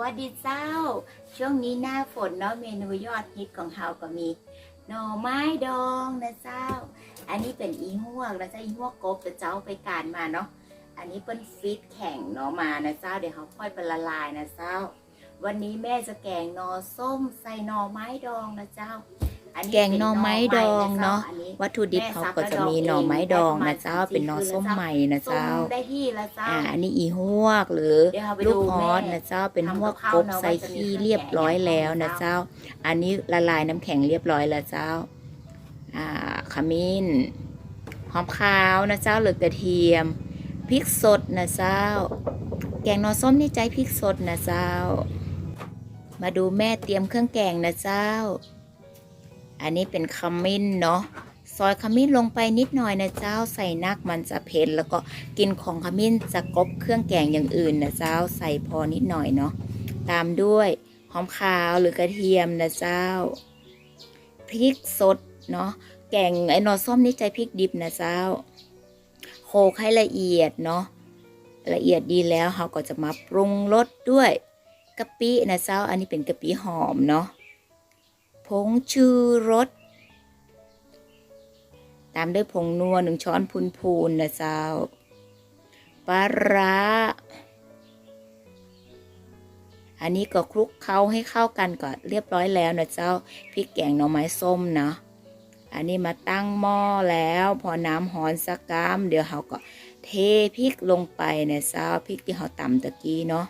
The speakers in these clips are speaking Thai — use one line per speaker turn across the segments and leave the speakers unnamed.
วัสดีเจ้า ช่วงนี้หน้าฝนเนาะเมนูยอดฮิตของเฮาก็มีหน่อไม้ดองนะเจ้า อันนี้เป็นอีหวกนะเจ้าอีหวกกบแต่เจ้าไปการมาเนาะอันนี้เป็นฟิตแข็งเนาะมานะเจ้าเดี๋ยวเขาค่อยไปละลายนะเจ้า วันนี้แม่จะแกงนอส้มใส่หน่อไม้ดองนะเจ้า
แกงหน่อไม้ดองเนาะ วัตถุดิบเขาก็จะมีหน่อไม้ดองนะเจ้าเป็นหน่อส้มใหม่นะ
ส้
เจ้า
มได้ที่ละเจ้า
อ่าอันนี้อีหวกหรือ
เดี๋ยวเราไป
ลู
ดู
กฮอส
แม่
นะเจ้าเป็น
ทำ
หวก
กับข้าว
กบ
เนาะ
ใส่
ว่าจะมี
ขี้
เครื่อง
เรียบร้อย
แกง
แล้วนะ
เจ้า
เจ้า อันนี้ละลายน้ำแข็งเรียบร้อยแล้วเจ้า อ่าขมิ้นหอมขาวนะเจ้าหรือกระเทียมพริกสดนะเจ้า แกงหน่อส้มนี่ใจพริกสดนะเจ้า มาดูแม่เตรียมเครื่องแกงนะเจ้า อันนี้เป็นขมิ้นเนาะ ซอยขมิ้นลงไปนิดหน่อยนะเจ้าใส่นักมันจะเผ็ดแล้วก็กินของขมิ้นจะกบเครื่องแกงอย่างอื่นนะเจ้าใส่พอนิดหน่อยเนาะตามด้วยหอมขาวหรือกระเทียมนะเจ้าพริกสดเนาะแกงไอ้นอส้มนี่ใจพริกดิบนะเจ้าโขลกให้ละเอียดเนาะละเอียดดีแล้วเราก็จะมาปรุงรสด้วยกะปินะเจ้า อันนี้เป็นกะปิหอมเนาะผงชูรส ตามด้วยผงนัวหนึ่งช้อนพูนๆนะเจ้าปลาร้า อันนี้ก็คลุกเคล้าให้เข้ากันก่อนเรียบร้อยแล้วนะเจ้าพริกแกงหน่อไม้ส้มเนาะอันนี้มาตั้งหม้อแล้ว พอน้ำหอนสักกามเดี๋ยวเราก็เทพริกลงไปนะเจ้าพริกที่เราตำตะกี้เนาะ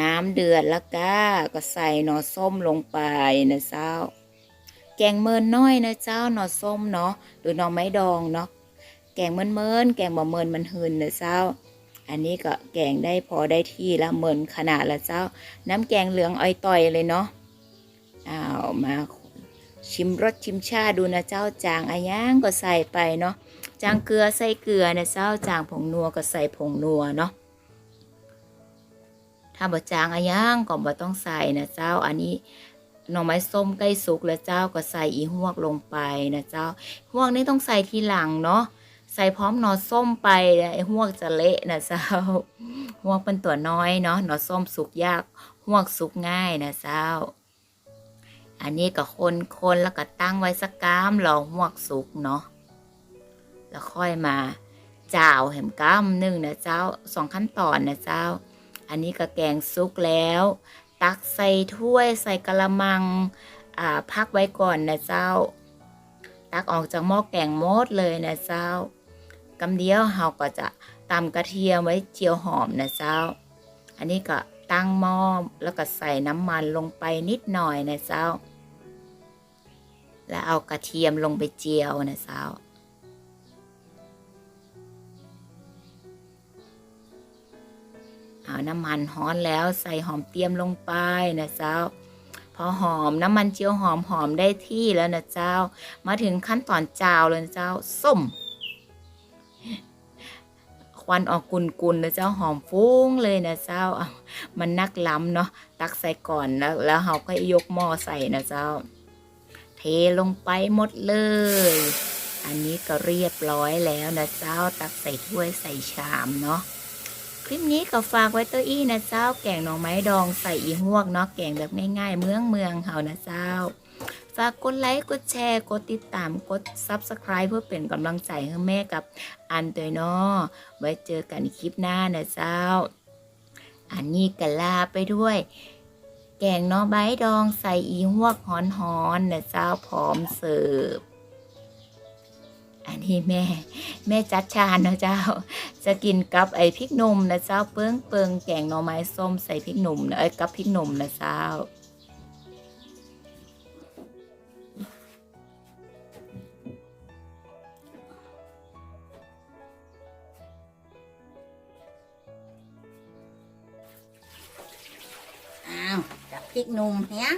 น้ำเดือดแล้วก็ก็ใส่หน่อส้มลงไปนะเจ้า แกงเมินน้อยนะเจ้าหน่อส้มเนาะหรือหน่อไม้ดองเนาะแกงเมินเมินแกงบ่เมินมันหืนนะเจ้า อันนี้ก็แกงได้พอได้ที่ละเมินขนาดละเจ้า น้ำแกงเหลืองอ้อยต่อยเลยเนาะอ้าวมาชิมรสชิมชาดูนะเจ้าจางอาย่างก็ใส่ไปเนาะจางเกลือใส่เกลือนะเจ้าจางผงนัวก็ใส่ผงนัวเนาะถ้าบะจางอะย่างก็บ่ต้องใส่นะเจ้าอันนี้ หน่อไม้ส้มใกล้สุกแล้วเจ้าก็ใส่อีหวกลงไปนะเจ้าหวกนี่ต้องใส่ทีหลังเนาะใส่พร้อมหน่อส้มไปไอ้หวกจะเละนะเจ้าหวกเป็นตัวน้อยเนาะหน่อส้มสุกยากหวกสุกง่ายนะเจ้า อันนี้ก็คนๆแล้วก็ตั้งไว้สักกามรอหวกสุกเนาะแล้วค่อยมาจ่าวแหมก้ามหนึ่งนะเจ้าสองขั้นตอนนะเจ้า อันนี้ก็แกงซุกแล้ว ตักใส่ถ้วยใส่กระมังอ่าพักไว้ก่อนนะเจ้า ตักออกจากหม้อแกงหมดเลยนะเจ้ากำเดียวเราก็จะตำกระเทียมไว้เจียวหอมนะเจ้า อันนี้ก็ตั้งหม้อแล้วก็ใส่น้ำมันลงไปนิดหน่อยนะเจ้า แล้วเอากระเทียมลงไปเจียวนะเจ้า น้ำมันฮ้อนแล้วใส่หอมเตรียมลงไปนะเจ้า พอหอมน้ำมันเจียวหอมหอมได้ที่แล้วนะเจ้า มาถึงขั้นตอนจาวเลยนะเจ้าส้มควันออกกุนๆนะเจ้าหอมฟุ้งเลยนะเจ้า มันนักล้ำเนาะตักใส่ก่อนแล้วแล้วเราก็ยกหม้อใส่นะเจ้า เทลงไปหมดเลย อันนี้ก็เรียบร้อยแล้วนะเจ้า ตักใส่ถ้วยใส่ชามเนาะ คลิปนี้ก็ฝากไว้ตัวอี้นะเจ้า แกงหน่อไม้ดองใส่อีหวกเนาะแกงแบบง่ายๆ เมืองเมืองเขานะเจ้า ฝากกดไลค์กดแชร์ กดติดตามกด Subscribe เพื่อเป็นกำลังใจให้แม่กับอันเตยเนาะไว้เจอกันคลิปหน้านะเจ้า อันนี้ก็ลาไปด้วย แกงหน่อไม้ดองใส่อีหวกหอนๆนะเจ้าพร้อมเสิร์ฟ นนี้แม่ แม่จัดชานนะเจ้า จะกินกับไอ้พริกหนุ่มนะเจ้าเปิ้งเปิงแกงหน่อไม้ส้มใส่พริกหนุ่มนะเอ้กับพริกหนุ่มนะเจ้า
อ้าวกับพริกหนุ่มเนี้ย